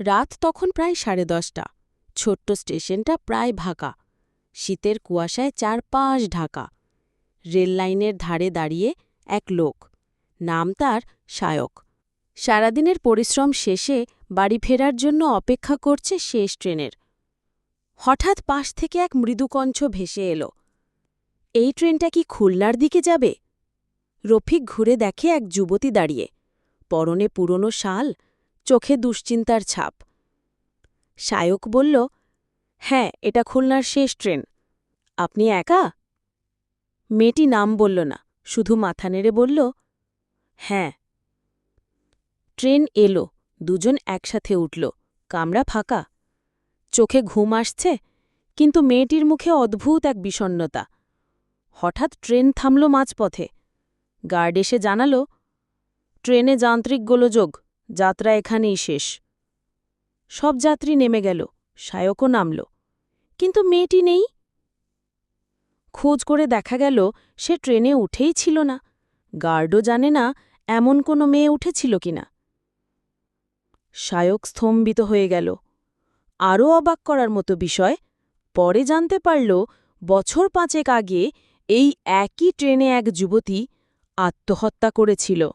রাত তখন প্রায় সাড়ে দশটা। ছোট্ট স্টেশনটা প্রায় ভাকা শীতের কুয়াশায় চারপাশ ঢাকা। রেললাইনের ধারে দাঁড়িয়ে এক লোক। নাম তার শায়ক সারাদিনের পরিশ্রম শেষে বাড়ি ফেরার জন্য অপেক্ষা করছে শেষ ট্রেনের। হঠাৎ পাশ থেকে এক মৃদুকঞ্চ ভেসে এলো। এই ট্রেনটা কি খুলনার দিকে যাবে? রফিক ঘুরে দেখে এক যুবতী দাঁড়িয়ে। পরনে পুরনো শাল চোখে দুশ্চিন্তার ছাপ। শায়ক বলল হ্যাঁ এটা খুলনার শেষ ট্রেন। আপনি একা? মেয়েটি নাম বলল না, শুধু মাথা নেড়ে বলল হ্যাঁ। ট্রেন এলো, দুজন একসাথে উঠল, কামরা ফাঁকা। চোখে ঘুম আসছে, কিন্তু মেয়েটির মুখে অদ্ভুত এক বিষণ্নতা হঠাৎ ট্রেন থামল মাঝপথে। গার্ড এসে জানালো, ট্রেনে যান্ত্রিক গোলযোগ। যাত্রা এখানেই শেষ। সব যাত্রী নেমে গেল, শায়কও নামল। কিন্তু মেয়েটি নেই? খোঁজ করে দেখা গেল, সে ট্রেনে উঠেই ছিল না। গার্ডও জানে না, এমন কোনো মেয়ে উঠেছিল কিনা। শায়ক স্তম্ভিত হয়ে গেল। আরও অবাক করার মতো বিষয়, পরে জানতে পারল, বছর পাঁচেক আগে এই একই ট্রেনে এক যুবতী আত্মহত্যা করেছিল।